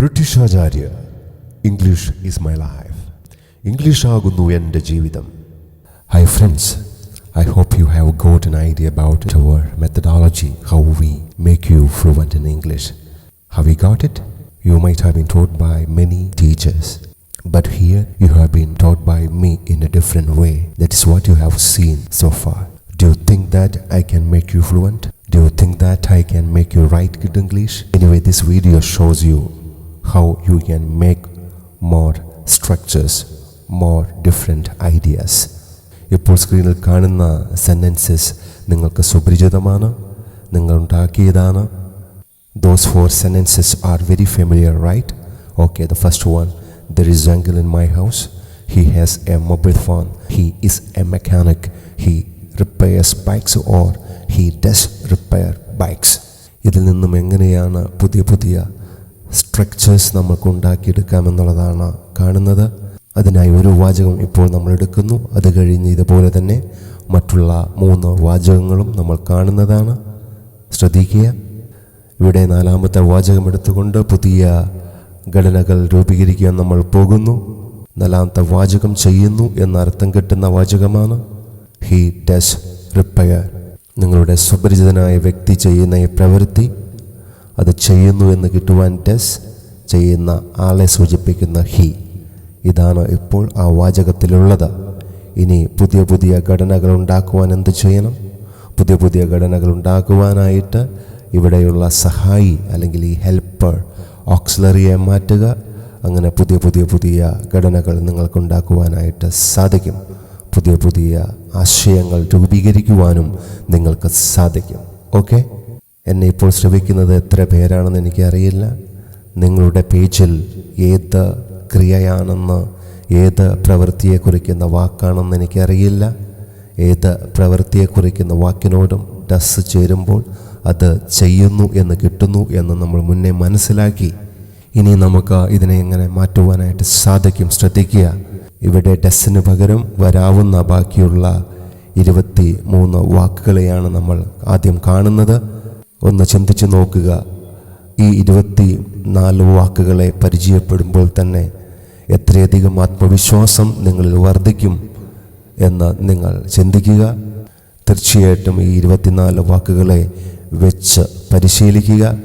British Acharya English is my life English ആകുന്നു എൻ്റെ ജീവിതം hi friends I hope you have got an idea about our methodology how we make you fluent in English have you got it you might have been taught by many teachers But here you have been taught by me in a different way. That is what you have seen so far. Do you think that I can make you fluent? Do you think that I can make you write good English? Anyway, this video shows you how you can make more structures, more different ideas. ഇപ്പോൾ സ്ക്രീനിൽ കാണുന്ന sentences നിങ്ങൾക്ക് സുപരിചിതമാണ് നിങ്ങൾ ഉണ്ടാക്കിയതാണ് Those four sentences are very familiar, right? Okay, the first one there is uncle in my house. He has a mobile phone. He is a mechanic. He repairs bikes or he does repair bikes. ഇതിൽ നിന്നും എങ്ങനെയാണ് പുതിയ പുതിയ structures നമുക്ക് ഉണ്ടാക്കിയെടുക്കാമെന്നുള്ളതാണ് കാണുന്നത്. അതിനായി ഒരു വാചകം ഇപ്പോൾ നമ്മൾ എടുക്കുന്നു. അത് കഴിഞ്ഞ് ഇതുപോലെ തന്നെ മറ്റുള്ള മൂന്ന് വാചകങ്ങളും നമ്മൾ കാണുന്നതാണ്. ശ്രദ്ധിക്കുക. ഇവിടെ നാലാമത്തെ വാചകം എടുത്തുകൊണ്ട് പുതിയ ഘടനകൾ രൂപീകരിക്കാൻ നമ്മൾ പോകുന്നു. നാലാമത്തെ വാചകം ചെയ്യുന്നു എന്ന അർത്ഥം കിട്ടുന്ന വാചകമാണ്. ഹീ ഡസ് റിപ്പയർ നിങ്ങളുടെ സുപരിചിതനായ വ്യക്തി ചെയ്യുന്ന ഈ പ്രവൃത്തി അത് ചെയ്യുന്നു എന്ന് കിട്ടുവാൻ ഡസ് ചെയ്യുന്ന ആളെ സൂചിപ്പിക്കുന്ന ഹി. ഇതാണ് ഇപ്പോൾ ആ വാചകത്തിലുള്ളത്. ഇനി പുതിയ പുതിയ ഘടനകൾ ഉണ്ടാക്കുവാൻ എന്ത് ചെയ്യണം? പുതിയ പുതിയ ഘടനകൾ ഉണ്ടാക്കുവാനായിട്ട് ഇവിടെയുള്ള സഹായി അല്ലെങ്കിൽ ഈ ഹെൽപ്പർ ഓക്സിലറിയെ മാറ്റുക. അങ്ങനെ പുതിയ പുതിയ പുതിയ ഘടനകൾ നിങ്ങൾക്കുണ്ടാക്കുവാനായിട്ട് സാധിക്കും. പുതിയ പുതിയ ആശയങ്ങൾ രൂപീകരിക്കുവാനും നിങ്ങൾക്ക് സാധിക്കും. ഓക്കെ? എന്നെ ഇപ്പോൾ ശ്രമിക്കുന്നത് എത്ര പേരാണെന്ന് എനിക്കറിയില്ല. നിങ്ങളുടെ പേജിൽ ഏത് ക്രിയയാണെന്ന് ഏത് പ്രവൃത്തിയെ കുറിക്കുന്ന വാക്കാണെന്ന് എനിക്കറിയില്ല. ഏത് പ്രവൃത്തിയെ കുറിക്കുന്ന വാക്കിനോടും ഡസ് ചേരുമ്പോൾ അത് ചെയ്യുന്നു എന്ന് കിട്ടുന്നു എന്ന് നമ്മൾ മുന്നേ മനസ്സിലാക്കി. ഇനി നമുക്ക് ഇതിനെ എങ്ങനെ മാറ്റുവാനായിട്ട് സാധിക്കും ശ്രദ്ധിക്കുക. ഇവിടെ ഡസ്സിന് പകരം വരാവുന്ന ബാക്കിയുള്ള ഇരുപത്തി മൂന്ന് വാക്കുകളെയാണ് നമ്മൾ ആദ്യം കാണുന്നത്. ഒന്ന് ചിന്തിച്ചു നോക്കുക. ഈ ഇരുപത്തി നാല് വാക്കുകളെ പരിചയപ്പെടുമ്പോൾ തന്നെ എത്രയധികം ആത്മവിശ്വാസം നിങ്ങളിൽ വർദ്ധിക്കും എന്ന് നിങ്ങൾ ചിന്തിക്കുക. തീർച്ചയായിട്ടും ഈ ഇരുപത്തിനാല് വാക്കുകളെ വെച്ച് പരിശീലിക്കുക.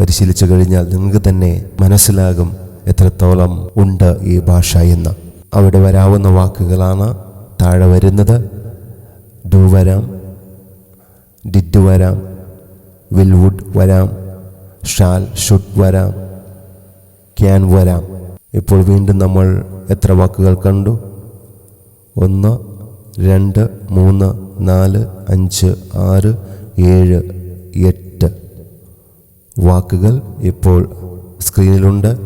പരിശീലിച്ചു കഴിഞ്ഞാൽ നിങ്ങൾക്ക് തന്നെ മനസ്സിലാകും എത്രത്തോളം ഉണ്ട് ഈ ഭാഷ എന്ന്. അവിടെ വരാവുന്ന വാക്കുകളാണ് താഴെ വരുന്നത്. ഡു വരാം ഡിഡ് വരാം വിൽ വുഡ് വരാം. ഷാൽ ഷുഡ് വരാം. ക്യാൻ വരാം. ഇപ്പോൾ വീണ്ടും നമ്മൾ എത്ര വാക്കുകൾ കണ്ടു? ഒന്ന് രണ്ട് മൂന്ന് നാല് അഞ്ച് ആറ് ഏഴ് എട്ട്. വാക്കുകൾ ഇപ്പോൾ സ്ക്രീനിലുണ്ട്.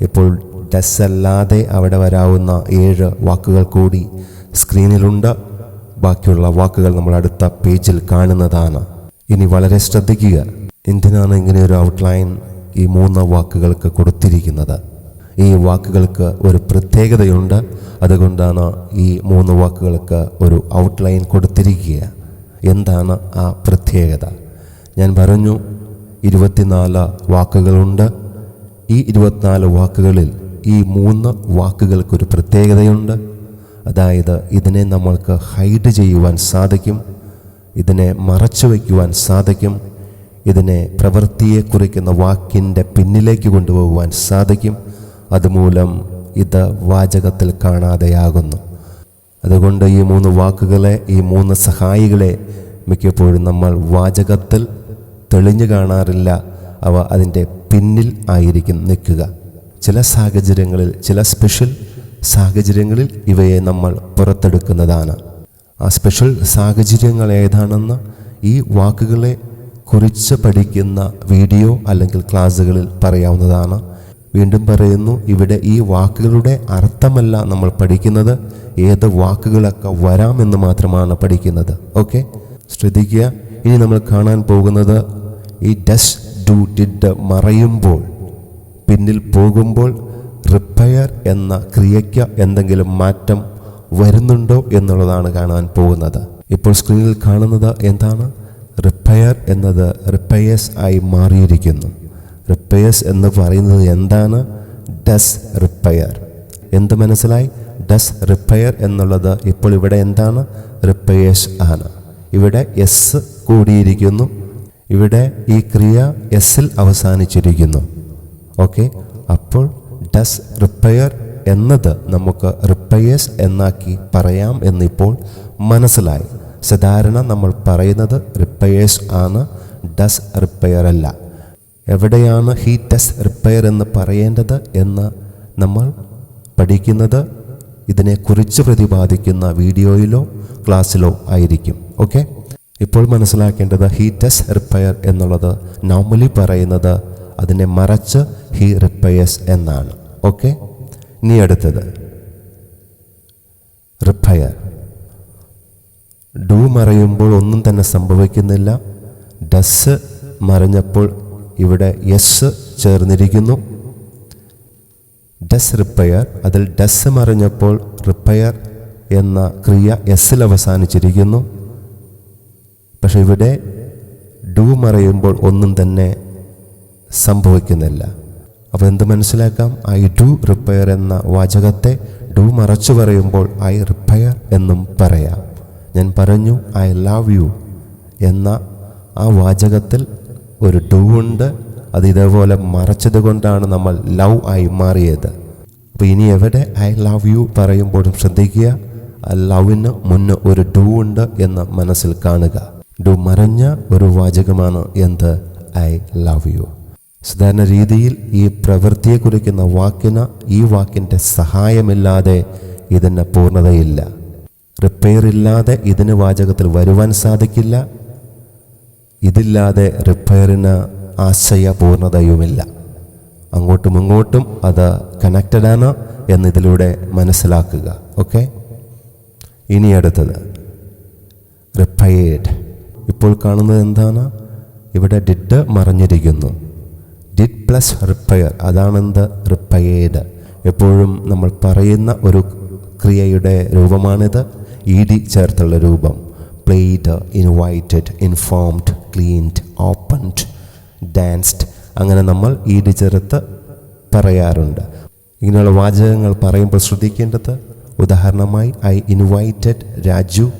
ഇപ്പോൾ ഡസ് അല്ലാതെ അവിടെ വരാവുന്ന ഏഴ് വാക്കുകൾ കൂടി സ്ക്രീനിലുണ്ട്. ബാക്കിയുള്ള വാക്കുകൾ നമ്മൾ അടുത്ത പേജിൽ കാണുന്നതാണ്. ഇനി വളരെ ശ്രദ്ധിക്കുക. എന്തിനാണ് ഇങ്ങനെ ഒരു ഔട്ട്ലൈൻ ഈ മൂന്ന് വാക്കുകൾക്ക് കൊടുത്തിരിക്കുന്നത്? ഈ വാക്കുകൾക്ക് ഒരു പ്രത്യേകതയുണ്ട്. അതുകൊണ്ടാണ് ഈ മൂന്ന് വാക്കുകൾക്ക് ഒരു ഔട്ട്ലൈൻ കൊടുത്തിരിക്കുക. എന്താണ് ആ പ്രത്യേകത? ഞാൻ പറഞ്ഞു ഇരുപത്തിനാല് വാക്കുകളുണ്ട്. ഈ ഇരുപത്തിനാല് വാക്കുകളിൽ ഈ മൂന്ന് വാക്കുകൾക്കൊരു പ്രത്യേകതയുണ്ട്. അതായത് ഇതിനെ നമ്മൾക്ക് ഹൈഡ് ചെയ്യുവാൻ സാധിക്കും. ഇതിനെ മറച്ചു വയ്ക്കുവാൻ സാധിക്കും. ഇതിനെ പ്രവൃത്തിയെ കുറിക്കുന്ന വാക്കിന്റെ പിന്നിലേക്ക് കൊണ്ടുപോകുവാൻ സാധിക്കും. അതുമൂലം ഇത് വാചകത്തിൽ കാണാതെയാകുന്നു. അതുകൊണ്ട് ഈ മൂന്ന് വാക്കുകളെ ഈ മൂന്ന് സഹായികളെ മിക്കപ്പോഴും നമ്മൾ വാചകത്തിൽ തെളിഞ്ഞു കാണാറില്ല. അവ അതിന്റെ പിന്നിൽ ആയിരിക്കും നിൽക്കുക. ചില സാഹചര്യങ്ങളിൽ ചില സ്പെഷ്യൽ സാഹചര്യങ്ങളിൽ ഇവയെ നമ്മൾ പുറത്തെടുക്കുന്നതാണ്. ആ സ്പെഷ്യൽ സാഹചര്യങ്ങൾ ഏതാണെന്ന് ഈ വാക്കുകളെ കുറിച്ച് പഠിക്കുന്ന വീഡിയോ അല്ലെങ്കിൽ ക്ലാസ്സുകളിൽ പറയാവുന്നതാണ്. വീണ്ടും പറയുന്നു ഇവിടെ ഈ വാക്കുകളുടെ അർത്ഥമല്ല നമ്മൾ പഠിക്കുന്നത് ഏത് വാക്കുകളൊക്കെ വരാമെന്ന് മാത്രമാണ് പഠിക്കുന്നത്. ഓക്കെ? ശ്രദ്ധിക്കുക. ഇനി നമ്മൾ കാണാൻ പോകുന്നത് ഈ ഡസ് ഡു ഡിഡ് മറയുമ്പോൾ പിന്നിൽ പോകുമ്പോൾ റിപ്പയർ എന്ന ക്രിയയ്ക്ക് എന്തെങ്കിലും മാറ്റം വരുന്നുണ്ടോ എന്നുള്ളതാണ് കാണാൻ പോകുന്നത്. ഇപ്പോൾ സ്ക്രീനിൽ കാണുന്നത് എന്താണ്? റിപ്പയർ എന്നത് റിപ്പയേഴ്സ് ആയി മാറിയിരിക്കുന്നു. റിപ്പയേഴ്സ് എന്ന് പറയുന്നത് എന്താണ്? ഡസ് റിപ്പയർ എന്ത് മനസ്സിലായി? ഡസ് റിപ്പയർ എന്നുള്ളത് ഇപ്പോൾ ഇവിടെ എന്താണ്? റിപ്പയേഴ്സ് ആണ്. ഇവിടെ എസ് കൂടിയിരിക്കുന്നു. ഇവിടെ ഈ ക്രിയ എസ്സിൽ അവസാനിച്ചിരിക്കുന്നു. ഓക്കെ അപ്പോൾ ഡസ് റിപ്പയർ എന്നത് നമുക്ക് റിപ്പയേഴ്സ് എന്നാക്കി പറയാം എന്നിപ്പോൾ മനസ്സിലായി. സാധാരണ നമ്മൾ പറയുന്നത് റിപ്പയേഴ്സ് ആണ് ഡസ് റിപ്പയർ അല്ല. എവിടെയാണ് ഹീ ഡസ് റിപ്പയർ എന്ന് പറയേണ്ടത് എന്ന് നമ്മൾ പഠിക്കുന്നത്? ഇതിനെക്കുറിച്ച് പ്രതിപാദിക്കുന്ന വീഡിയോയിലോ ക്ലാസ്സിലോ ആയിരിക്കും. ഓക്കെ? ഇപ്പോൾ മനസ്സിലാക്കേണ്ടത് ഹീ ഡസ് റിപ്പയർ എന്നുള്ളത് നോർമലി പറയുന്നത് അതിനെ മറച്ച് ഹീ റിപ്പയേഴ്സ് എന്നാണ്. ഓക്കെ? ഇനി അടുത്തത് റിപ്പയർ. ഡു മറയുമ്പോൾ ഒന്നും തന്നെ സംഭവിക്കുന്നില്ല. ഡസ് മറഞ്ഞപ്പോൾ ഇവിടെ യെസ് ചേർന്നിരിക്കുന്നു. Does repair. അതിൽ ഡസ് മറിഞ്ഞപ്പോൾ റിപ്പയർ എന്ന ക്രിയ എസ്സിൽ അവസാനിച്ചിരിക്കുന്നു. പക്ഷെ ഇവിടെ ഡു മറയുമ്പോൾ ഒന്നും തന്നെ സംഭവിക്കുന്നില്ല. അപ്പോൾ എന്ത് മനസ്സിലാക്കാം? ഐ ഡു റിപ്പയർ എന്ന വാചകത്തെ ഡു മറച്ചു പറയുമ്പോൾ ഐ റിപ്പയർ എന്നും പറയാം. ഞാൻ പറഞ്ഞു ഐ ലവ് യു എന്ന ആ വാചകത്തിൽ ഒരു ഡു ഉണ്ട്. അത് ഇതേപോലെ മറച്ചത് കൊണ്ടാണ് നമ്മൾ ലവ് ആയി മാറിയത്. അപ്പോൾ ഇനി എവിടെ ഐ ലവ് യു പറയുമ്പോഴും ശ്രദ്ധിക്കുക. ലവിന് മുന്ന് ഒരു ഡു ഉണ്ട് എന്ന് മനസ്സിൽ കാണുക. ഡു മറഞ്ഞ ഒരു വാചകമാണ് എന്ത്? ഐ ലവ് യു സാധാരണ രീതിയിൽ ഈ പ്രവൃത്തിയെ കുറിക്കുന്ന വാക്കിന് ഈ വാക്കിന്റെ സഹായമില്ലാതെ ഇതിന് പൂർണതയില്ല. റിപ്പയർ ഇല്ലാതെ ഇതിന് വാചകത്തിൽ വരുവാൻ സാധിക്കില്ല. ഇതില്ലാതെ റിപ്പയറിന് ആശയ പൂർണതയുമില്ല. അങ്ങോട്ടും ഇങ്ങോട്ടും അത് കണക്റ്റഡാണ് എന്നിതിലൂടെ മനസ്സിലാക്കുക. ഓക്കെ? ഇനി അടുത്തത്. റിപ്പയേർഡ് ഇപ്പോൾ കാണുന്നത് എന്താണ്? ഇവിടെ ഡിഡ് മറഞ്ഞിരിക്കുന്നു. ഡിഡ് പ്ലസ് റിപ്പയർ അതാണെന്ത്? റിപ്പയേഡ് എപ്പോഴും നമ്മൾ പറയുന്ന ഒരു ക്രിയയുടെ രൂപമാണിത്. ഇ ഡി ചേർത്തുള്ള രൂപം. Played invited informed cleaned opened danced അങ്ങനെ നമ്മൾ ഇ ഡി ചേർത്ത് പറയാറുണ്ട്. ഇങ്ങനെയുള്ള വാചകങ്ങൾ പറയുമ്പോൾ ശ്രദ്ധിക്കേണ്ടത് ഉദാഹരണമായി I invited Raju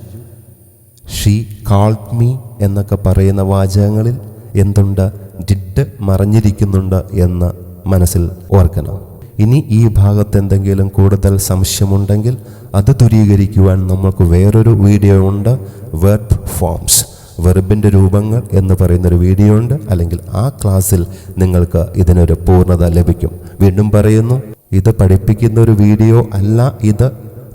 she called me എന്നൊക്കെ പറയുന്ന വാചകങ്ങളിൽ എന്തുണ്ട്? ഡിഡ് മറഞ്ഞിരിക്കുന്നുണ്ട് എന്ന് മനസ്സിൽ ഓർക്കണം. ഇനി ഈ ഭാഗത്ത് എന്തെങ്കിലും കൂടുതൽ സംശയമുണ്ടെങ്കിൽ അത് ദൂരീകരിക്കുവാൻ നമുക്ക് വേറൊരു വീഡിയോ ഉണ്ട്. വെർബ് ഫോംസ് വെർബിന്റെ രൂപങ്ങൾ എന്ന് പറയുന്നൊരു വീഡിയോ ഉണ്ട്. അല്ലെങ്കിൽ ആ ക്ലാസ്സിൽ നിങ്ങൾക്ക് ഇതിനൊരു പൂർണത ലഭിക്കും. വീണ്ടും പറയുന്നു ഇത് പഠിപ്പിക്കുന്ന ഒരു വീഡിയോ അല്ല ഇത്.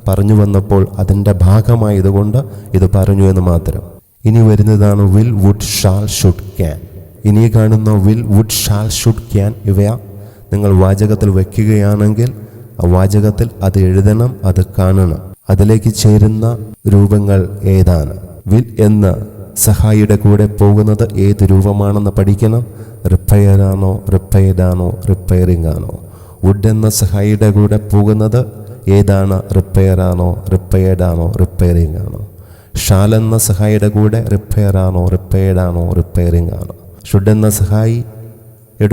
പറഞ്ഞു വന്നപ്പോൾ അതിന്റെ ഭാഗമായതുകൊണ്ട് ഇത് പറഞ്ഞു എന്ന് മാത്രം. ഇനി വരുന്നതാണ് will would shall should can ഇനി കാണുന്ന will would shall should can ഇവയ നിങ്ങൾ വാചകത്തിൽ വയ്ക്കുകയാണെങ്കിൽ ആ വാചകത്തിൽ അത് എഴുതണം അത് കാണണം. അതിലേക്ക് ചേരുന്ന രൂപങ്ങൾ ഏതാണ്? വിൽ എന്ന് സഹായിയുടെ കൂടെ പോകുന്നത് ഏത് രൂപമാണെന്ന് പഠിക്കണം? റിപ്പയറാണോ റിപ്പയർഡാണോ റിപ്പയറിംഗ് ആണോ വുഡ് എന്ന സഹായിയുടെ കൂടെ പോകുന്നത് ഏതാണ്? റിപ്പയറാണോ റിപ്പയർഡാണോ റിപ്പയറിംഗ് ആണോ ഷാൽ എന്ന സഹായിയുടെ കൂടെ റിപ്പയറാണോ റിപ്പയർഡാണോ റിപ്പയറിംഗ് ആണോ? ഷുഡ് എന്ന സഹായി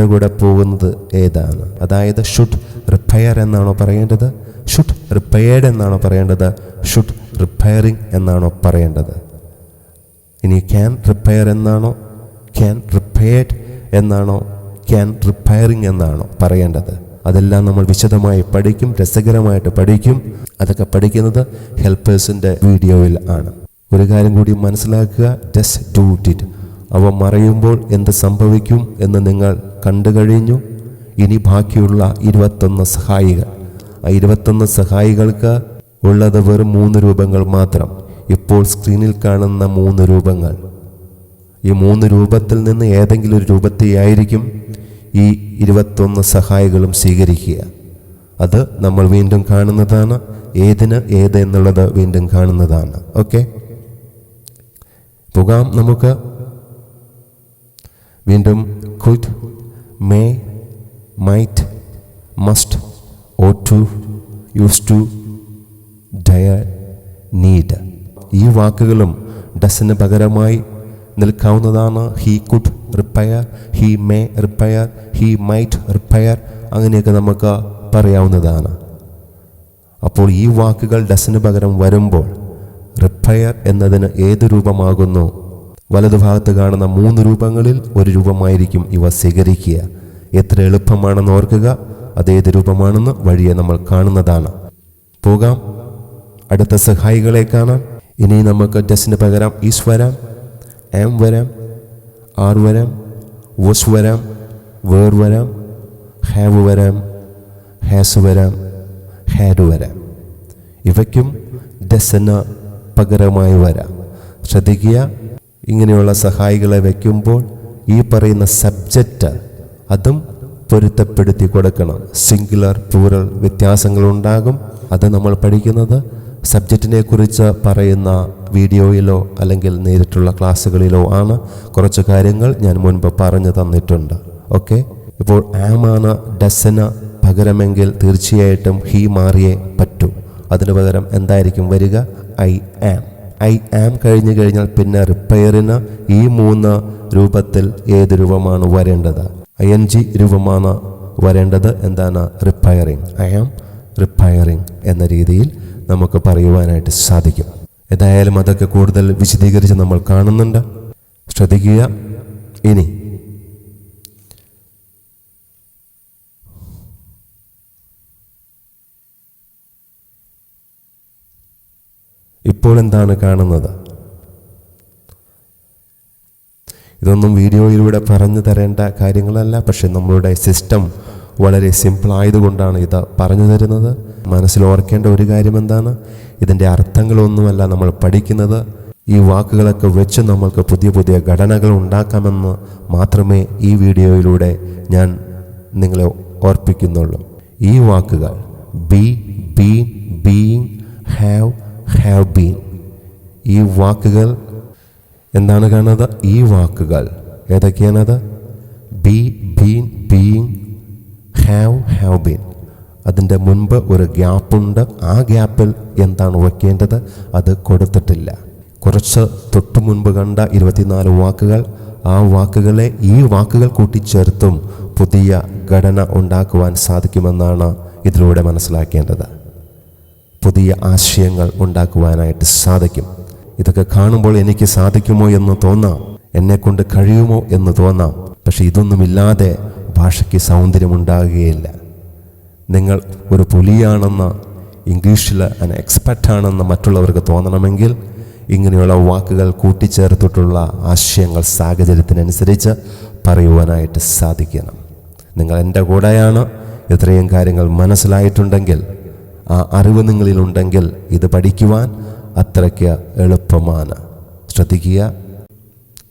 കൂടെ പോകുന്നത് ഏതാണ്? അതായത് ഷുഡ് റിപ്പയർ എന്നാണോ പറയേണ്ടത്? ഷുഡ് റിപ്പയർഡ് എന്നാണോ പറയേണ്ടത്? ഷുഡ് റിപ്പയറിംഗ് എന്നാണോ പറയേണ്ടത്? ഇനി ക്യാൻ റിപ്പയർ എന്നാണോ? ക്യാൻ റിപ്പയർഡ് എന്നാണോ? ക്യാൻ റിപ്പയറിംഗ് എന്നാണോ പറയേണ്ടത്? അതെല്ലാം നമ്മൾ വിശദമായി പഠിക്കും രസകരമായിട്ട് പഠിക്കും. അതൊക്കെ പഠിക്കുന്നത് ഹെൽപ്പേഴ്സിന്റെ വീഡിയോയിൽ ആണ്. ഒരു കാര്യം കൂടി മനസ്സിലാക്കുക. ജസ്റ്റ് ഡു അവ മറയുമ്പോൾ എന്ത് സംഭവിക്കും എന്ന് നിങ്ങൾ കണ്ടു കഴിഞ്ഞു? ഇനി ബാക്കിയുള്ള ഇരുപത്തൊന്ന് സഹായികൾ. ആ ഇരുപത്തൊന്ന് സഹായികൾക്ക് ഉള്ളത് വെറും മൂന്ന് രൂപങ്ങൾ മാത്രം. ഇപ്പോൾ സ്ക്രീനിൽ കാണുന്ന മൂന്ന് രൂപങ്ങൾ. ഈ മൂന്ന് രൂപത്തിൽ നിന്ന് ഏതെങ്കിലും ഒരു രൂപത്തെയായിരിക്കും ഈ ഇരുപത്തൊന്ന് സഹായികളും സ്വീകരിക്കുക. അത് നമ്മൾ വീണ്ടും കാണുന്നതാണ്. ഏതിന് ഏത് എന്നുള്ളത് വീണ്ടും കാണുന്നതാണ്. ഓക്കെ? പോകാം നമുക്ക്. വീണ്ടും could may might must ought to used to dare need. ഈ വാക്കുകളും ഡസിന് പകരമായി നിൽക്കാവുന്നതാണ്. He could repair he may repair he might repair അങ്ങനെയൊക്കെ നമുക്ക് പറയാവുന്നതാണ്. അപ്പോൾ ഈ വാക്കുകൾ ഡസിന് പകരം വരുമ്പോൾ റിപ്പയർ എന്നതിന് ഏത് രൂപമാകുന്നു? വലതുഭാഗത്ത് കാണുന്ന മൂന്ന് രൂപങ്ങളിൽ ഒരു രൂപമായിരിക്കും ഇവ സ്വീകരിക്കുക എത്ര എളുപ്പമാണെന്ന് ഓർക്കുക. അതേത് രൂപമാണെന്ന് വഴിയെ നമ്മൾ കാണുന്നതാണ്. പോകാം. അടുത്ത സഹായികളെ കാണാം. ഇനി നമുക്ക് ജസ്റ്റിന് പകരം ഈസ് വരാം എം വരാം ആർ വരാം വസ് വരാം വേർ വരാം ഹാവ് വരാം ഹാസ് വരാം ഹാഡ് വരാം. ഇവയ്ക്കും ഡസന് പകരമായി വരാം. ശ്രദ്ധിക്കുക. ഇങ്ങനെയുള്ള സഹായികളെ വയ്ക്കുമ്പോൾ ഈ പറയുന്ന സബ്ജക്റ്റ് അതും പൊരുത്തപ്പെടുത്തി കൊടുക്കണം. സിംഗുലർ പ്ലൂറൽ വ്യത്യാസങ്ങളുണ്ടാകും. അത് നമ്മൾ പഠിക്കുന്നത് സബ്ജക്റ്റിനെ കുറിച്ച് പറയുന്ന വീഡിയോയിലോ അല്ലെങ്കിൽ നേരിട്ടുള്ള ക്ലാസ്സുകളിലോ ആണ്. കുറച്ച് കാര്യങ്ങൾ ഞാൻ മുൻപ് പറഞ്ഞു തന്നിട്ടുണ്ട്. ഓക്കെ ഇപ്പോൾ ആമാണ് ഡസന് പകരമെങ്കിൽ തീർച്ചയായിട്ടും ഹീ മാറിയേ പറ്റൂ. അതിനു പകരം എന്തായിരിക്കും വരിക? ഐ ആം ഐ ആം കഴിഞ്ഞു കഴിഞ്ഞാൽ പിന്നെ റിപ്പയറിന് ഈ മൂന്ന് രൂപത്തിൽ ഏത് രൂപമാണ് വരേണ്ടത്? ഐ എൻ ജി രൂപമാണ് വരേണ്ടത് എന്താണ്? റിപ്പയറിങ്. ഐ ആം റിപ്പയറിങ് എന്ന രീതിയിൽ നമുക്ക് പറയുവാനായിട്ട് സാധിക്കും. ഏതായാലും അതൊക്കെ കൂടുതൽ വിശദീകരിച്ച് നമ്മൾ കാണുന്നുണ്ട്. ശ്രദ്ധിക്കുക. ഇനി ഇപ്പോൾ എന്താണ് കാണുന്നത്? ഇതൊന്നും വീഡിയോയിലൂടെ പറഞ്ഞു തരേണ്ട കാര്യങ്ങളല്ല പക്ഷെ നമ്മളുടെ സിസ്റ്റം വളരെ സിമ്പിൾ ആയതുകൊണ്ടാണ് ഇത് പറഞ്ഞു തരുന്നത്. മനസ്സിൽ ഓർക്കേണ്ട ഒരു കാര്യം എന്താണ്? ഇതിന്റെ അർത്ഥങ്ങളൊന്നുമല്ല നമ്മൾ പഠിക്കുന്നത്. ഈ വാക്കുകളൊക്കെ വെച്ച് നമ്മൾക്ക് പുതിയ പുതിയ ഘടനകൾ ഉണ്ടാക്കാമെന്ന് മാത്രമേ ഈ വീഡിയോയിലൂടെ ഞാൻ നിങ്ങളെ ഓർപ്പിക്കുന്നുള്ളൂ. ഈ വാക്കുകൾ be be being have have been ഈ വാക്കുകൾ എന്താണ് കാണുന്നത്? ഈ വാക്കുകൾ. ഏതൊക്കെയാണത് be been being have have been അതിന്റെ മുൻപ് ഒരു ഗ്യാപ്പുണ്ട്. ആ ഗ്യാപ്പിൽ എന്താണ് വയ്ക്കേണ്ടത് അത് കൊടുത്തിട്ടില്ല. കുറച്ച് തൊട്ടു മുൻപ് കണ്ട ഇരുപത്തിനാല് വാക്കുകൾ. ആ വാക്കുകളെ ഈ വാക്കുകൾ കൂട്ടിച്ചേർത്തും പുതിയ ഘടന ഉണ്ടാക്കുവാൻ സാധിക്കുമെന്നാണ് ഇതിലൂടെ മനസ്സിലാക്കേണ്ടത്. പുതിയ ആശയങ്ങൾ ഉണ്ടാക്കുവാനായിട്ട് സാധിക്കും. ഇതൊക്കെ കാണുമ്പോൾ എനിക്ക് സാധിക്കുമോ എന്ന് തോന്നാം. എന്നെക്കൊണ്ട് കഴിയുമോ എന്ന് തോന്നാം. പക്ഷെ ഇതൊന്നുമില്ലാതെ ഭാഷയ്ക്ക് സൗന്ദര്യമുണ്ടാകുകയില്ല. നിങ്ങൾ ഒരു പുലിയാണെന്ന് ഇംഗ്ലീഷിൽ അൻ എക്സ്പെർട്ടാണെന്ന് മറ്റുള്ളവർക്ക് തോന്നണമെങ്കിൽ ഇങ്ങനെയുള്ള വാക്കുകൾ കൂട്ടിച്ചേർത്തിട്ടുള്ള ആശയങ്ങൾ സാഹചര്യത്തിനനുസരിച്ച് പറയുവാനായിട്ട് സാധിക്കണം. നിങ്ങൾ എന്റെ കൂടെയാണ്. ഇത്രയും കാര്യങ്ങൾ മനസ്സിലായിട്ടുണ്ടെങ്കിൽ ആ അറിവ് നിങ്ങളിലുണ്ടെങ്കിൽ ഇത് പഠിക്കുവാൻ അത്രയ്ക്ക് എളുപ്പമാണ്. ശ്രദ്ധിക്കുക.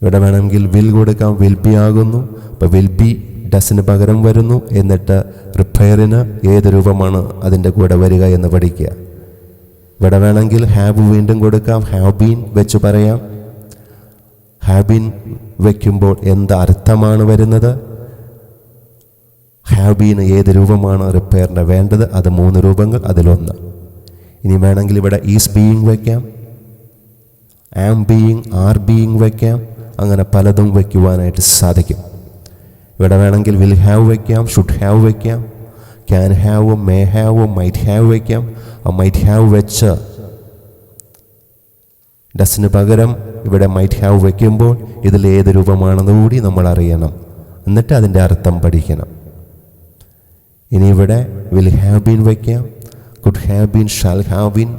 ഇവിടെ വേണമെങ്കിൽ വിൽ കൊടുക്കാം. വിൽ ബി ആകുന്നു. അപ്പോൾ വിൽ ബി ഡസിന് പകരം വരുന്നു. എന്നിട്ട് റിപ്പയറിന് ഏത് രൂപമാണ് അതിന്റെ കൂടെ വരിക എന്ന് പഠിക്കുക. ഇവിടെ വേണമെങ്കിൽ ഹാബ് വീണ്ടും കൊടുക്കാം. ഹാവ് ബീൻ വെച്ച് പറയാം. ഹാബിൻ ബീൻ വയ്ക്കുമ്പോൾ എന്ത് അർത്ഥമാണ് വരുന്നത്? ഹാവ് ബീന് ഏത് രൂപമാണ് റിപ്പയറിന് വേണ്ടത്? അത് മൂന്ന് രൂപങ്ങൾ അതിലൊന്ന്. ഇനി വേണമെങ്കിൽ ഇവിടെ ഈസ് ബീയിങ് വയ്ക്കാം. ആം ബീയിങ് ആർ ബീയിങ് വയ്ക്കാം. അങ്ങനെ പലതും വയ്ക്കുവാനായിട്ട് സാധിക്കും. ഇവിടെ വേണമെങ്കിൽ വിൽ ഹാവ് വയ്ക്കാം ഷുഡ് ഹാവ് വയ്ക്കാം. Can have may have might have വയ്ക്കാം. ആ മൈറ്റ് ഹാവ് വെച്ച് ഡസിന് പകരം ഇവിടെ മൈറ്റ് ഹാവ് വയ്ക്കുമ്പോൾ ഇതിൽ ഏത് രൂപമാണെന്ന് കൂടി നമ്മൾ അറിയണം. എന്നിട്ട് അതിന്റെ അർത്ഥം പഠിക്കണം. ഇനി ഇവിടെ വിൽ ഹാവ് ബീൻ വയ്ക്കാം. Could have been shall have been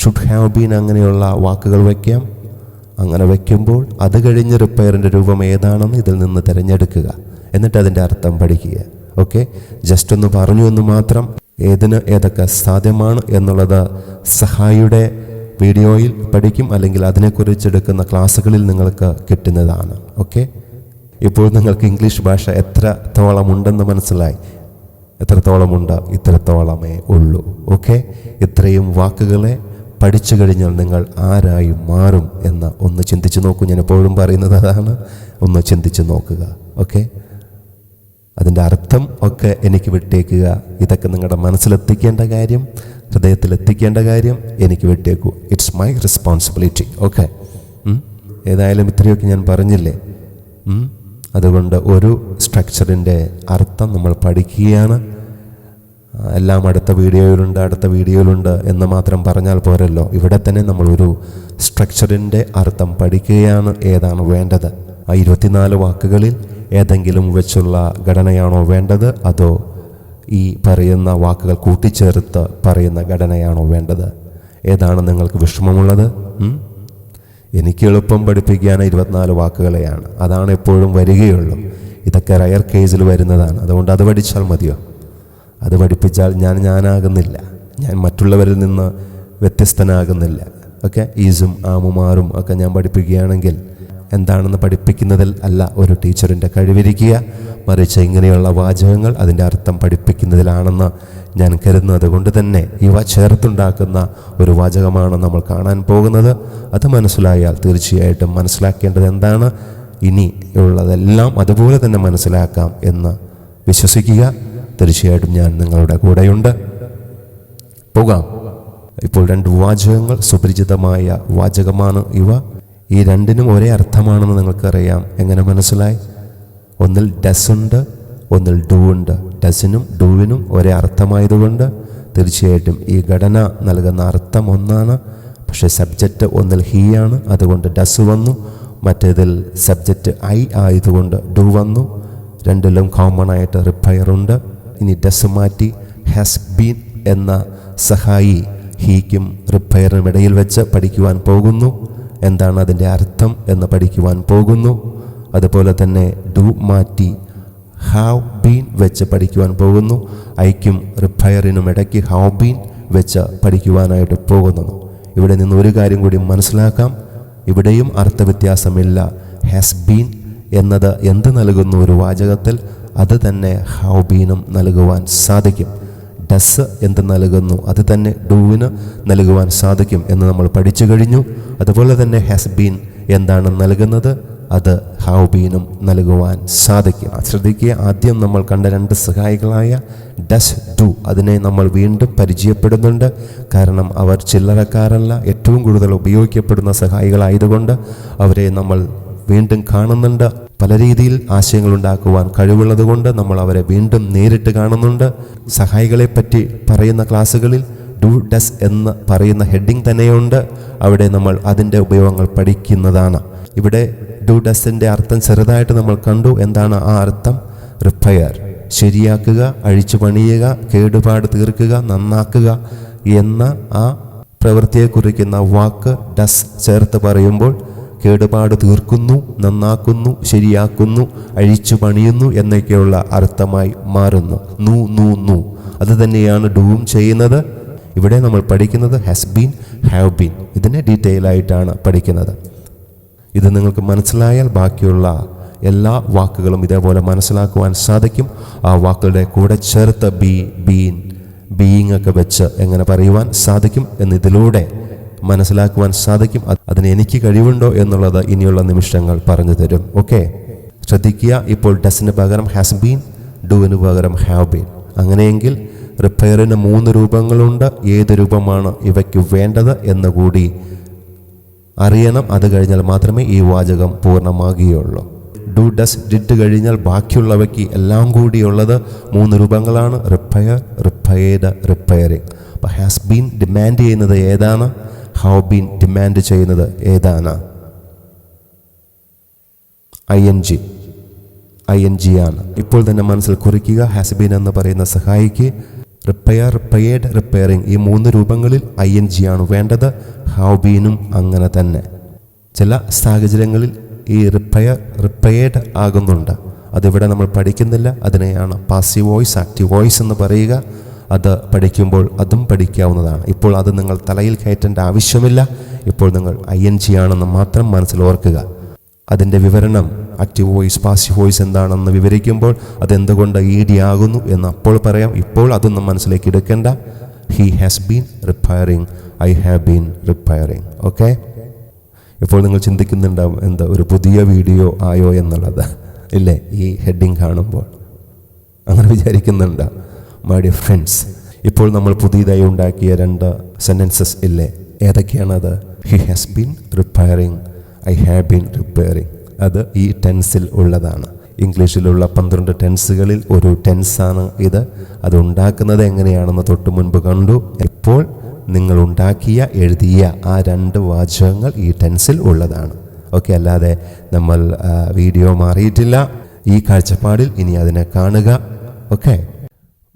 should have been അങ്ങനെയുള്ള വാക്കുകൾ വയ്ക്കാം. അങ്ങനെ വയ്ക്കുമ്പോൾ അത് കഴിഞ്ഞ് റിപ്പയറിന്റെ രൂപം ഏതാണെന്ന് ഇതിൽ നിന്ന് തിരഞ്ഞെടുക്കുക. എന്നിട്ട് അതിന്റെ അർത്ഥം പഠിക്കുക. ഓക്കെ ജസ്റ്റ് ഒന്ന് പറഞ്ഞു എന്ന് മാത്രം ഏതിന് ഏതൊക്കെ സാധ്യമാണ് എന്നുള്ളത് സഹായിയുടെ വീഡിയോയിൽ പഠിക്കും. അല്ലെങ്കിൽ അതിനെക്കുറിച്ച് എടുക്കുന്ന ക്ലാസ്സുകളിൽ നിങ്ങൾക്ക് കിട്ടുന്നതാണ്. ഓക്കെ ഇപ്പോൾ നിങ്ങൾക്ക് ഇംഗ്ലീഷ് ഭാഷ എത്രത്തോളം ഉണ്ടെന്ന് മനസ്സിലായി. എത്രത്തോളമുണ്ട്? ഇത്രത്തോളമേ ഉള്ളൂ. ഓക്കെ? ഇത്രയും വാക്കുകളെ പഠിച്ചു കഴിഞ്ഞാൽ നിങ്ങൾ ആരായി മാറും എന്ന് ഒന്ന് ചിന്തിച്ച് നോക്കൂ. ഞാൻ എപ്പോഴും പറയുന്നത് അതാണ്. ഒന്ന് ചിന്തിച്ച് നോക്കുക. ഓക്കെ? അതിന്റെ അർത്ഥം ഒക്കെ എനിക്ക് വിട്ടേക്കുക. ഇതൊക്കെ നിങ്ങളുടെ മനസ്സിലെത്തിക്കേണ്ട കാര്യം ഹൃദയത്തിൽ എത്തിക്കേണ്ട കാര്യം എനിക്ക് വിട്ടേക്കൂ. It's my responsibility okay? ഏതായാലും ഇത്രയൊക്കെ ഞാൻ പറഞ്ഞില്ലേ? അതുകൊണ്ട് ഒരു സ്ട്രക്ചറിന്റെ അർത്ഥം നമ്മൾ പഠിക്കുകയാണ്. എല്ലാം അടുത്ത വീഡിയോയിലുണ്ട് അടുത്ത വീഡിയോയിലുണ്ട് എന്ന് മാത്രം പറഞ്ഞാൽ പോരല്ലോ. ഇവിടെ തന്നെ നമ്മൾ ഒരു സ്ട്രക്ചറിന്റെ അർത്ഥം പഠിക്കുകയാണ്. ഏതാണ് വേണ്ടത്? ആ ഇരുപത്തിനാല് വാക്കുകളിൽ ഏതെങ്കിലും വെച്ചുള്ള ഘടനയാണോ വേണ്ടത്? അതോ ഈ പറയുന്ന വാക്കുകൾ കൂട്ടിച്ചേർത്ത് പറയുന്ന ഘടനയാണോ വേണ്ടത്? ഏതാണ് നിങ്ങൾക്ക് വിഷമമുള്ളത്? എനിക്ക് എളുപ്പം പഠിപ്പിക്കാൻ ഇരുപത്തിനാല് വാക്കുകളെയാണ്. അതാണ് എപ്പോഴും വരികയുള്ളൂ. ഇതൊക്കെ റയർ കേസിൽ വരുന്നതാണ്. അതുകൊണ്ട് അത് പഠിച്ചാൽ മതിയോ? അത് പഠിപ്പിച്ചാൽ ഞാൻ ഞാനാകുന്നില്ല. ഞാൻ മറ്റുള്ളവരിൽ നിന്ന് വ്യത്യസ്തനാകുന്നില്ല. ഓക്കെ? ഈസും ആമുമാറും ഒക്കെ ഞാൻ പഠിപ്പിക്കുകയാണെങ്കിൽ എന്താണെന്ന് പഠിപ്പിക്കുന്നതിൽ അല്ല ഒരു ടീച്ചറിന്റെ കഴിവിരിക്കുക. മറിച്ച് ഇങ്ങനെയുള്ള വാചകങ്ങൾ അതിന്റെ അർത്ഥം പഠിപ്പിക്കുന്നതിലാണെന്ന് ഞാൻ കരുതുന്നത് കൊണ്ട് തന്നെ ഇവ ചേർത്തുണ്ടാക്കുന്ന ഒരു വാചകമാണ് നമ്മൾ കാണാൻ പോകുന്നത്. അത് മനസ്സിലായാൽ തീർച്ചയായിട്ടും മനസ്സിലാക്കേണ്ടത് എന്താണ്? ഇനി ഉള്ളതെല്ലാം അതുപോലെ തന്നെ മനസ്സിലാക്കാം എന്ന് വിശ്വസിക്കുക. തീർച്ചയായിട്ടും ഞാൻ നിങ്ങളുടെ കൂടെയുണ്ട്. പോകാം. ഇപ്പോൾ രണ്ട് വാചകങ്ങൾ സുപരിചിതമായ വാചകമാണ് ഇവ. ഈ രണ്ടിനും ഒരേ അർത്ഥമാണെന്ന് നിങ്ങൾക്കറിയാം. എങ്ങനെ മനസ്സിലായി? ഒന്നിൽ ഡസ് ഉണ്ട് ഒന്നിൽ ഡു ഉണ്ട് ഡസിനും ഡൂവിനും ഒരേ അർത്ഥമായതുകൊണ്ട് തീർച്ചയായിട്ടും ഈ ഘടന നൽകുന്ന അർത്ഥം ഒന്നാണ്. പക്ഷേ സബ്ജക്റ്റ് ഒന്നിൽ ഹീ ആണ്. അതുകൊണ്ട് ഡസ് വന്നു. മറ്റേതിൽ സബ്ജക്റ്റ് ഐ ആയതുകൊണ്ട് ഡു വന്നു. രണ്ടിലും കോമൺ ആയിട്ട് റിപ്പയർ ഉണ്ട്. ഇനി ഡസ് മാറ്റി ഹാസ് ബീൻ എന്ന സഹായി ഹീക്കും റിപ്പയറിനും ഇടയിൽ വെച്ച് പഠിക്കുവാൻ പോകുന്നു. എന്താണ് അതിന്റെ അർത്ഥം എന്ന് പഠിക്കുവാൻ പോകുന്നു. അതുപോലെ തന്നെ ഡു മാറ്റി ഹാവ് ബീൻ വെച്ച് പഠിക്കുവാൻ പോകുന്നു. ഐക്കും റിഫയറിനും ഇടയ്ക്ക് ഹാവ് ബീൻ വെച്ച് പഠിക്കുവാനായിട്ട് പോകുന്നു. ഇവിടെ നിന്ന് ഒരു കാര്യം കൂടി മനസ്സിലാക്കാം. ഇവിടെയും അർത്ഥവ്യത്യാസമില്ല. ഹാസ് ബീൻ എന്നത് എന്ത് നൽകുന്നു ഒരു വാചകത്തിൽ? അത് തന്നെ ഹാവ് ബീനും നൽകുവാൻ സാധിക്കും. ഡസ് എന്ത് നൽകുന്നു? അത് തന്നെ ഡൂവിന് നൽകുവാൻ സാധിക്കും എന്ന് നമ്മൾ പഠിച്ചു കഴിഞ്ഞു. അതുപോലെ തന്നെ ഹാസ് ബീൻ എന്താണ് നൽകുന്നത്? അത് ഹാവ് ബീനും നൽകുവാൻ സാധിക്കും ശ്രദ്ധിക്കുക ആദ്യം നമ്മൾ കണ്ട രണ്ട് സഹായികളായ ഡസ് ഡു. അതിനെ നമ്മൾ വീണ്ടും പരിചയപ്പെടുന്നുണ്ട്. കാരണം അവർ ചില്ലറക്കാരല്ല ഏറ്റവും കൂടുതൽ ഉപയോഗിക്കപ്പെടുന്ന സഹായികളായതുകൊണ്ട് അവരെ നമ്മൾ വീണ്ടും കാണുന്നുണ്ട്. പല രീതിയിൽ ആശയങ്ങൾ ഉണ്ടാക്കുവാൻ കഴിവുള്ളതുകൊണ്ട് നമ്മൾ അവരെ വീണ്ടും നേരിട്ട് കാണുന്നുണ്ട്. സഹായികളെ പറ്റി പറയുന്ന ക്ലാസ്സുകളിൽ ഡു ഡസ് എന്ന് പറയുന്ന ഹെഡിങ് തന്നെയുണ്ട്. അവിടെ നമ്മൾ അതിന്റെ ഉപയോഗങ്ങൾ പഠിക്കുന്നതാണ്. ഇവിടെ ഡു ഡസിന്റെ അർത്ഥം ചെറുതായിട്ട് നമ്മൾ കണ്ടു. എന്താണ് ആ അർത്ഥം? റിപ്പയർ ശരിയാക്കുക അഴിച്ചു പണിയുക കേടുപാട് തീർക്കുക നന്നാക്കുക എന്ന ആ പ്രവൃത്തിയെ കുറിക്കുന്ന വാക്ക് ഡസ് ചേർത്ത് പറയുമ്പോൾ കേടുപാട് തീർക്കുന്നു നന്നാക്കുന്നു ശരിയാക്കുന്നു അഴിച്ചു പണിയുന്നു എന്നൊക്കെയുള്ള അർത്ഥമായി മാറുന്നു. നു നു നു. അത് തന്നെയാണ് ഡൂം ചെയ്യുന്നത്. ഇവിടെ നമ്മൾ പഠിക്കുന്നത് ഹാസ് ബീൻ ഹാവ് ബീൻ ഇതിനെ ഡീറ്റെയിൽ ആയിട്ടാണ് പഠിക്കുന്നത്. ഇത് നിങ്ങൾക്ക് മനസ്സിലായാൽ ബാക്കിയുള്ള എല്ലാ വാക്കുകളും ഇതേപോലെ മനസ്സിലാക്കുവാൻ സാധിക്കും. ആ വാക്കുകളുടെ കൂടെ ചേർത്ത് ബി ബീൻ ബീയിങ് ഒക്കെ വെച്ച് എങ്ങനെ പറയുവാൻ സാധിക്കും എന്നിതിലൂടെ മനസ്സിലാക്കുവാൻ സാധിക്കും. അത് അതിന് എനിക്ക് കഴിവുണ്ടോ എന്നുള്ളത് ഇനിയുള്ള നിമിഷങ്ങൾ പറഞ്ഞു തരും. ഓക്കെ? ശ്രദ്ധിക്കുക ഇപ്പോൾ ഡസിന് പകരം ഹാസ് ബീൻ ഡുവിന് പകരം ഹാവ് ബീൻ. അങ്ങനെയെങ്കിൽ റിപ്പയറിന് മൂന്ന് രൂപങ്ങളുണ്ട്. ഏത് രൂപമാണ് ഇവയ്ക്ക് വേണ്ടത് എന്ന് കൂടി അറിയണം അത് കഴിഞ്ഞാൽ മാത്രമേ ഈ വാചകം പൂർണമാകുകയുള്ളൂ. ഡു ഡസ് ഡിഡ് കഴിഞ്ഞാൽ ബാക്കിയുള്ളവയ്ക്ക് എല്ലാം കൂടിയുള്ളത് മൂന്ന് രൂപങ്ങളാണ്. റിപ്പയർ റിപ്പയർഡ് റിപ്പയറിങ് അപ്പോൾ ഹാസ് ബീൻ ഡിമാൻഡ് ചെയ്യുന്നത് ഏതാണ്? ഹൗ ബീൻ ഡിമാൻഡ് ചെയ്യുന്നത് ഏതാണ്? I N G I N G ആണ്. ഇപ്പോൾ തന്നെ മനസ്സിൽ കുറിക്കുക ഹാസ് ബീൻ എന്ന് പറയുന്ന സഹായിക്ക്. റിപ്പയർ റിപ്പയേർഡ് റിപ്പയറിങ് ഈ മൂന്ന് രൂപങ്ങളിൽ ഐ എൻ ജി ആണ് വേണ്ടത്. ഹൗ ബീനും അങ്ങനെ തന്നെ. ചില സാഹചര്യങ്ങളിൽ ഈ റിപ്പയർ റിപ്പയേർഡ് ആകുന്നുണ്ട്. അതിവിടെ നമ്മൾ പഠിക്കുന്നില്ല. അതിനെയാണ് പാസീവ് വോയിസ് ആക്റ്റീവ് വോയിസ് എന്ന് പറയുക. അത് പഠിക്കുമ്പോൾ അതും പഠിക്കാവുന്നതാണ്. ഇപ്പോൾ അത് നിങ്ങൾ തലയിൽ കയറ്റേണ്ട ആവശ്യമില്ല. ഇപ്പോൾ നിങ്ങൾ ഐ എൻ ജി ആണെന്ന് മാത്രം മനസ്സിൽ ഓർക്കുക. അതിന്റെ വിവരണം ആക്റ്റീവ് വോയിസ് പാസീവ് വോയിസ് എന്താണെന്ന് വിവരിക്കുമ്പോൾ അതെന്തുകൊണ്ട് ഇ ഡി ആകുന്നു എന്ന് അപ്പോൾ പറയാം. ഇപ്പോൾ അതൊന്നും മനസ്സിലേക്ക് എടുക്കേണ്ട. He has been repairing I have been repairing okay ഇപ്പോൾ നിങ്ങൾ ചിന്തിക്കുന്നുണ്ടാവും എന്താ ഒരു പുതിയ വീഡിയോ ആയോ എന്നുള്ളത്. ഇല്ലേ? ഈ ഹെഡിങ് കാണുമ്പോൾ. അങ്ങനെ വിചാരിക്കുന്നുണ്ട് മൈ ഡിയർ ഫ്രണ്ട്സ് ഇപ്പോൾ നമ്മൾ പുതിയതായി ഉണ്ടാക്കിയ രണ്ട് സെന്റൻസസ് ഇല്ലേ? ഏതൊക്കെയാണത്? He has been repairing I have been repairing അത് ഈ ടെൻസിൽ ഉള്ളതാണ്. ഇംഗ്ലീഷിലുള്ള പന്ത്രണ്ട് ടെൻസുകളിൽ ഒരു ടെൻസാണ് ഇത്. അത് ഉണ്ടാക്കുന്നത് എങ്ങനെയാണെന്ന് തൊട്ട് മുൻപ് കണ്ടു. ഇപ്പോൾ നിങ്ങൾ ഉണ്ടാക്കിയ എഴുതിയ ആ രണ്ട് വാചകങ്ങൾ ഈ ടെൻസിൽ ഉള്ളതാണ്. ഓക്കെ അല്ലാതെ നമ്മൾ വീഡിയോ മാറിയിട്ടില്ല. ഈ കാഴ്ചപ്പാടിൽ ഇനി അതിനെ കാണുക. Okay.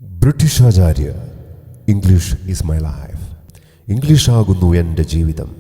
British Acharya English is my life. English ആകുന്നു എന്റെ ജീവിതം.